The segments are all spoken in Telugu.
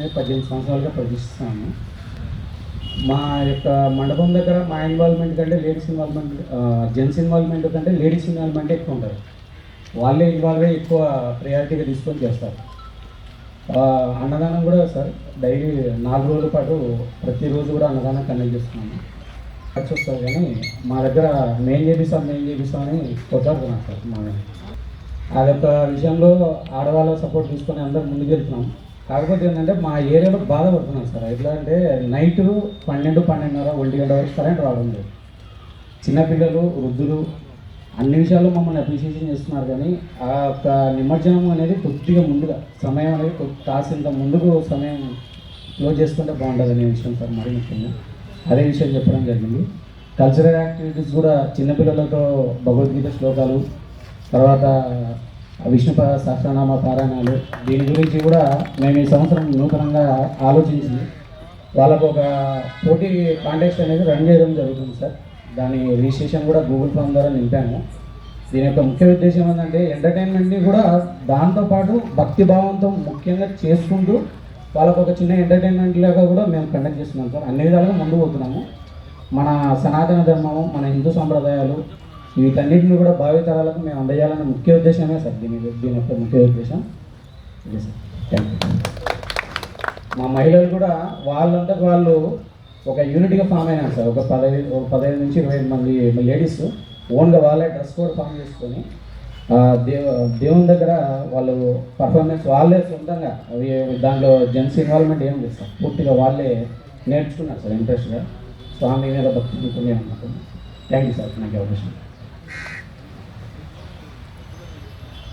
అనేది పద్దెనిమిది సంవత్సరాలుగా ప్రదర్శిస్తాము. మా యొక్క మండపం దగ్గర మా ఇన్వాల్వ్మెంట్ కంటే లేడీస్ ఇన్వాల్వ్మెంట్ జెంట్స్ ఇన్వాల్వ్మెంట్ కంటే లేడీస్ ఇన్వాల్వ్మెంట్ ఎక్కువ ఉంటుంది. వాళ్ళే ఇన్వాల్వ్ అయ్యి ఎక్కువ ప్రయారిటీగా తీసుకొని చేస్తారు. అన్నదానం కూడా సార్ డైలీ నాలుగు రోజుల పాటు ప్రతిరోజు కూడా అన్నదానం కండక్ట్ చేస్తున్నాము. ఖర్చు వస్తారు కానీ మా దగ్గర మెయిన్ చేపిస్తాం మెయిన్ చేపిస్తాం అని కొట్లాడుతున్నాం సార్ మా అదొక విషయంలో ఆడవాళ్ళ సపోర్ట్ తీసుకొని అందరం ముందుకెళ్తున్నాం. కాకపోతే ఏంటంటే మా ఏరియాలో బాధపడుతున్నాం సార్. ఎట్లా అంటే నైట్ పన్నెండు పన్నెండున్నర ఒంటి గంట వరకు కరెంట్ రావడం లేదు చిన్నపిల్లలు వృద్ధులు అన్ని విషయాల్లో మమ్మల్ని అప్రిషియేషన్ చేస్తున్నారు కానీ ఆ యొక్క నిమజ్జనం అనేది కొద్దిగా ముందుగా సమయం అనేది కొద్ది కాసింత ముందుకు సమయం క్లోజ్ చేసుకుంటే బాగుంటుంది అనే విషయం సార్ మరీ ముఖ్యంగా. అదే విషయం చెప్పడం జరిగింది. కల్చరల్ యాక్టివిటీస్ కూడా చిన్నపిల్లలతో భగవద్గీత శ్లోకాలు తర్వాత విష్ణు సహస్రనామ పారాయణాలు దీని గురించి కూడా మేము ఈ సంవత్సరం నూతనంగా ఆలోచించి వాళ్ళకు ఒక పోటీ కాంటెస్ట్ అనేది రన్ చేయడం జరుగుతుంది సార్. దాని రిజిస్ట్రేషన్ కూడా గూగుల్ ఫామ్ ద్వారా నింపాము. దీని యొక్క ముఖ్య ఉద్దేశం ఏంటంటే ఎంటర్టైన్మెంట్ని కూడా దాంతోపాటు భక్తి భావంతో ముఖ్యంగా చేసుకుంటూ వాళ్ళకు ఒక చిన్న ఎంటర్టైన్మెంట్ లాగా కూడా మేము కండక్ట్ చేస్తున్నాం సార్. అన్ని విధాలుగా ముందు పోతున్నాము. మన సనాతన ధర్మము మన హిందూ సంప్రదాయాలు వీటన్నిటిని కూడా భావితరాలకు మేము అందజేయాలనే ముఖ్య ఉద్దేశమే సార్ దీని దీని యొక్క ముఖ్య ఉద్దేశం. ఇదే సార్. థ్యాంక్ యూ మా మహిళలు కూడా వాళ్ళంతా వాళ్ళు ఒక యూనిట్గా ఫామ్ అయినారు సార్. ఒక పదహైదు ఒక పదహైదు నుంచి ఇరవై మంది లేడీస్ ఓన్గా వాళ్ళే డ్రెస్ కోడ్ ఫామ్ చేసుకొని దేవ దేవుని దగ్గర వాళ్ళు పర్ఫార్మెన్స్ వాళ్ళే సొంతంగా. అవి దాంట్లో జెంట్స్ ఇన్వాల్వ్మెంట్ ఏం లేదు సార్. పూర్తిగా వాళ్ళే నేర్చుకున్నారు సార్ ఇంట్రెస్ట్గా. స్వామి మీద భక్తి ఉంటుంది అన్నమాట. థ్యాంక్ యూ సార్ నాకు అవకాశం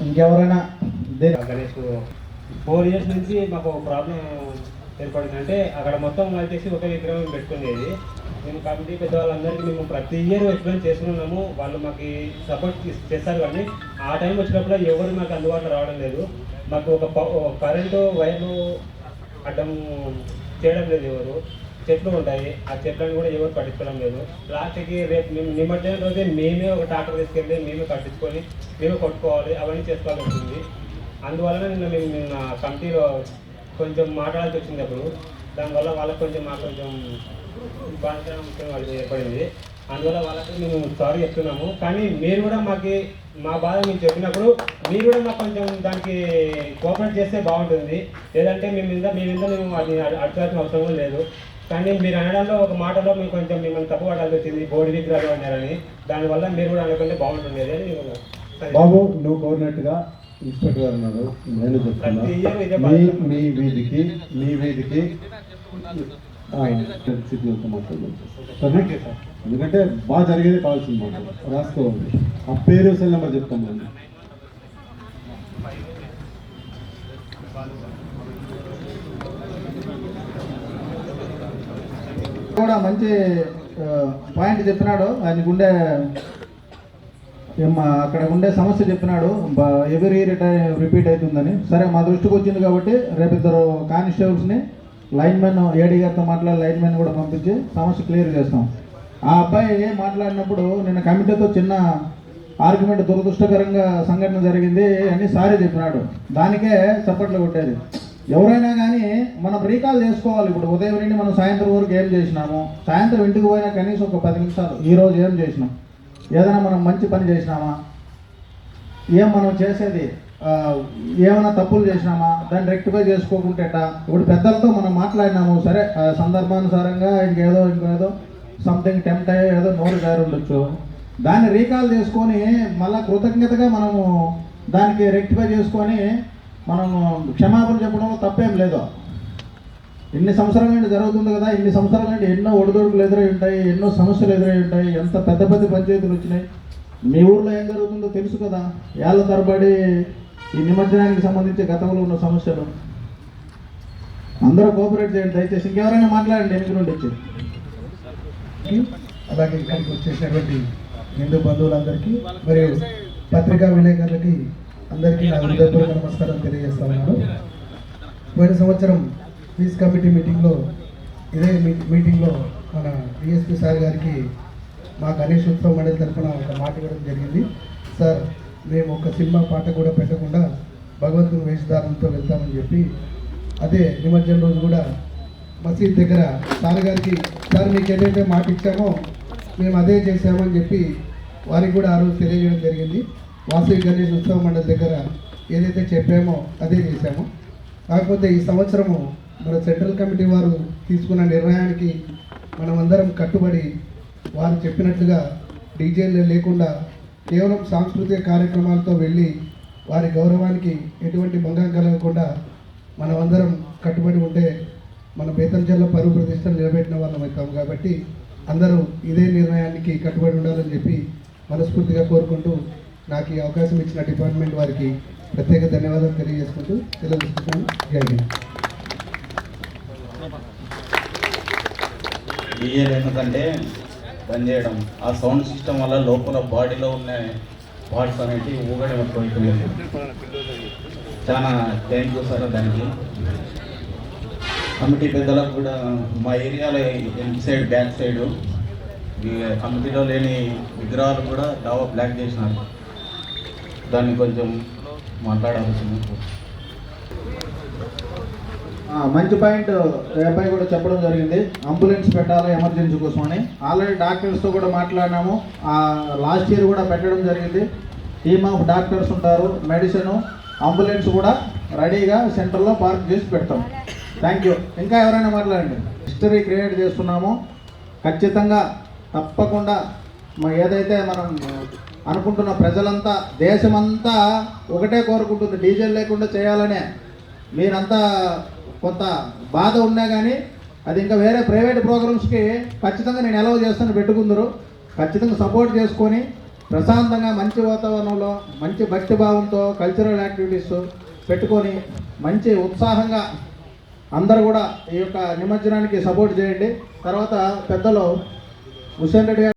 ఇంకెవరైనా గణేష్ ఫోర్ ఇయర్స్ నుంచి మాకు ప్రాబ్లం ఏర్పడిందంటే అక్కడ మొత్తం వచ్చేసి ఒక విగ్రహం పెట్టుకునేది. మేము కమిటీ పెద్దవాళ్ళందరికీ మేము ప్రతి ఇయర్ ఎక్స్ప్లెయిన్ చేస్తున్నాము. వాళ్ళు మాకు సపోర్ట్ చేస్తారు కానీ ఆ టైం వచ్చినప్పుడు ఎవరు మాకు అందుబాటులో రావడం లేదు. మాకు ఒక ప- ఒక కరెంటు వైర్లు అడ్డం చేయడం లేదు ఎవరు. చెట్లు ఉంటాయి. ఆ చెట్లను కూడా ఎవరు పట్టించుకోవడం లేదు. లాస్ట్కి రేపు మేము నిమజ్జనం రోజే మేమే ఒక ట్రాక్టర్ తీసుకెళ్ళి మేమే కట్టించుకొని మేమే కొట్టుకోవాలి అవన్నీ చేసుకోవాల్సి ఉంటుంది అందువలన నిన్న మేము నిన్న కమిటీలో కొంచెం మాట్లాడాల్సి వచ్చింది అప్పుడు. దానివల్ల వాళ్ళకి కొంచెం మాకు కొంచెం బాధ్యత వాళ్ళకి ఏర్పడింది. అందువల్ల వాళ్ళకి మేము సారీ చెప్తున్నాము. కానీ మీరు కూడా మాకు మా బాధ మీరు చెప్పినప్పుడు మీరు కూడా మాకు కొంచెం దానికి కోఆపరేట్ చేస్తే బాగుంటుంది. లేదంటే మేము మీద మీ మీద మేము అది అడగాల్సిన అవసరం కూడా లేదు. కానీ మీరు అనడంలో ఒక మాటలో మేము కొంచెం మిమ్మల్ని తప్పు పడాల్సి వచ్చింది బోర్డు విగ్రహాలు అన్నారని. దానివల్ల మీరు కూడా అనుకుంటే బాగుంటుండేది అని. బాబు నువ్వు కోరినట్టుగా ఇన్స్పెక్టర్ గారు ఉన్నారు. నేను చెప్తున్నా. మీ. మీ వీధికి మీ వీధికి ఎందుకంటే బాగా జరిగేది కావాల్సింది మాకు రాసుకోవాలి. ఆ పేరు సెల్ నెంబర్ చెప్తాం కూడా మంచి పాయింట్ చెప్పినాడు. ఆయనకు ఉండే మా అక్కడ ఉండే సమస్య చెప్పినాడు. ఎవరీ రిటైర్ రిపీట్ అవుతుందని. సరే మా దృష్టికి వచ్చింది కాబట్టి రేపు ఇద్దరు కానిస్టేబుల్స్ని లైన్ మెన్ ఏడీ గారితో మాట్లాడి లైన్మెన్ కూడా పంపించి సమస్య క్లియర్ చేస్తాం. ఆ అబ్బాయి మాట్లాడినప్పుడు నిన్న కమిటీతో చిన్న ఆర్గ్యుమెంట్ దురదృష్టకరంగా సంఘటన జరిగింది అని సారీ చెప్పినాడు. దానికే చప్పట్లు కొట్టేది. ఎవరైనా కానీ మనం రీకాల్ చేసుకోవాలి. ఇప్పుడు ఉదయం నుండి మనం సాయంత్రం వరకు ఏం చేసినాము? సాయంత్రం ఇంటికి పోయినా కనీసం ఒక పది నిమిషాలు. ఈరోజు ఏం చేసినాం? ఏదైనా మనం మంచి పని చేసినామా? ఏం మనం చేసేది? ఏమైనా తప్పులు చేసినామా? దాన్ని రెక్టిఫై చేసుకోకుంటేట. ఎట్టా? ఇప్పుడు పెద్దలతో మనం మాట్లాడినాము. సరే సందర్భానుసారంగా ఇంకేదో ఇంకేదో సంథింగ్ టెంప్ట్ అయ్యో ఏదో నోరు గారు ఉండొచ్చు దాన్ని రీకాల్ చేసుకొని మళ్ళీ కృతజ్ఞతగా మనము దానికి రెక్టిఫై చేసుకొని మనం క్షమాపణ చెప్పడంలో తప్పేం లేదు. ఇన్ని సంవత్సరాల నుండి జరుగుతుంది కదా ఇన్ని సంవత్సరాల నుండి ఎన్నో ఒడిదొడుకులు ఎదురై ఉంటాయి ఎన్నో సమస్యలు ఎదురై ఉంటాయి ఎంత పెద్ద పెద్ద పంచాయతీలు వచ్చినాయి మీ ఊర్లో ఏం జరుగుతుందో తెలుసు కదా. ఏళ్ళ తరబడి ఈ నిమజ్జనానికి సంబంధించి గతంలో ఉన్న సమస్యలు. అందరూ కోఆపరేట్ చేయండి దయచేసి ఇంకెవరైనా మాట్లాడండి ఎందుకు నుండి వచ్చి. అలాగే ఇక్కడికి వచ్చేసినటువంటి హిందూ బంధువులందరికీ మరియు పత్రికా విలేకరులకి అందరికీ నా హృదయపూర్వక నమస్కారం తెలియజేస్తా ఉన్నాను. పోయిన సంవత్సరం పీస్ కమిటీ మీటింగ్లో ఇదే మీ- మీటింగ్లో మన డిఎస్పి సార్ గారికి మా గణేష్ ఉత్సవ మండలి తరఫున ఒక మాట ఇవ్వడం జరిగింది. సార్ మేము ఒక సినిమా పాట కూడా పెట్టకుండా భగవంతుని వేషధారణతో వెళ్తామని చెప్పి అదే నిమజ్జన రోజు కూడా మసీద్ దగ్గర సార్ గారికి సార్ మీకు ఏదైతే మాట ఇచ్చామో మేము అదే చేసామని చెప్పి వారికి కూడా ఆ రోజు తెలియజేయడం జరిగింది. వాసవి గణేష్ ఉత్సవ మండలి దగ్గర ఏదైతే చెప్పామో అదే చేశాము. కాకపోతే ఈ సంవత్సరము మన సెంట్రల్ కమిటీ వారు తీసుకున్న నిర్ణయానికి మనమందరం కట్టుబడి వారు చెప్పినట్లుగా డీజేలు లేకుండా కేవలం సాంస్కృతిక కార్యక్రమాలతో వెళ్ళి వారి గౌరవానికి ఎటువంటి భంగం కలగకుండా మనమందరం కట్టుబడి ఉంటే మన బేతంచెల్లో పరువు ప్రతిష్టలు నిలబెట్టిన వాళ్ళం అవుతాం కాబట్టి అందరూ ఇదే నిర్ణయానికి కట్టుబడి ఉండాలని చెప్పి మనస్ఫూర్తిగా కోరుకుంటూ నాకు ఈ అవకాశం ఇచ్చిన డిపార్ట్మెంట్ వారికి ప్రత్యేక ధన్యవాదాలు తెలియజేసుకుంటూ తెలియజేసుకుంటాను జై హింద్. డీజేలు ఎందుకంటే బంద్ చేయడం. ఆ సౌండ్ సిస్టమ్ వల్ల లోపల బాడీలో ఉన్న పార్ట్స్ అనేవి ఊగడం ఎక్కువైపోయింది. చాలా థ్యాంక్ యూ సార్ దానికి. కమిటీ పెద్దలకు కూడా మా ఏరియాలో ఎన్ సైడ్ బ్యాక్ సైడ్ కమిటీలో లేని విగ్రహాలు కూడా డావా బ్లాక్ చేసినారు. దాన్ని కొంచెం మాట్లాడాల్సింది. మంచి పాయింట్ రేపాయి అబ్బాయి కూడా చెప్పడం జరిగింది. అంబులెన్స్ పెట్టాలి ఎమర్జెన్సీ కోసం అని. ఆల్రెడీ డాక్టర్స్తో కూడా మాట్లాడినాము. లాస్ట్ ఇయర్ కూడా పెట్టడం జరిగింది. టీమ్ ఆఫ్ డాక్టర్స్ ఉంటారు. మెడిసిన్ అంబులెన్స్ కూడా రెడీగా సెంటర్లో పార్క్ చేసి పెడతాం. థ్యాంక్ యూ ఇంకా ఎవరైనా మాట్లాడండి. హిస్టరీ క్రియేట్ చేస్తున్నాము. ఖచ్చితంగా తప్పకుండా ఏదైతే మనం అనుకుంటున్న ప్రజలంతా దేశమంతా ఒకటే కోరుకుంటుంది. డీజిల్ లేకుండా చేయాలనే మీరంతా కొంత బాధ ఉన్నా కానీ అది ఇంకా వేరే ప్రైవేట్ ప్రోగ్రామ్స్కి ఖచ్చితంగా నేను ఎలవ్ చేస్తాను పెట్టుకుందరు. ఖచ్చితంగా సపోర్ట్ చేసుకొని ప్రశాంతంగా మంచి వాతావరణంలో మంచి భక్తి భావంతో కల్చరల్ యాక్టివిటీస్ పెట్టుకొని మంచి ఉత్సాహంగా అందరూ కూడా ఈ యొక్క నిమజ్జనానికి సపోర్ట్ చేయండి. తర్వాత పెద్దలు హుసేన్ రెడ్డి గారు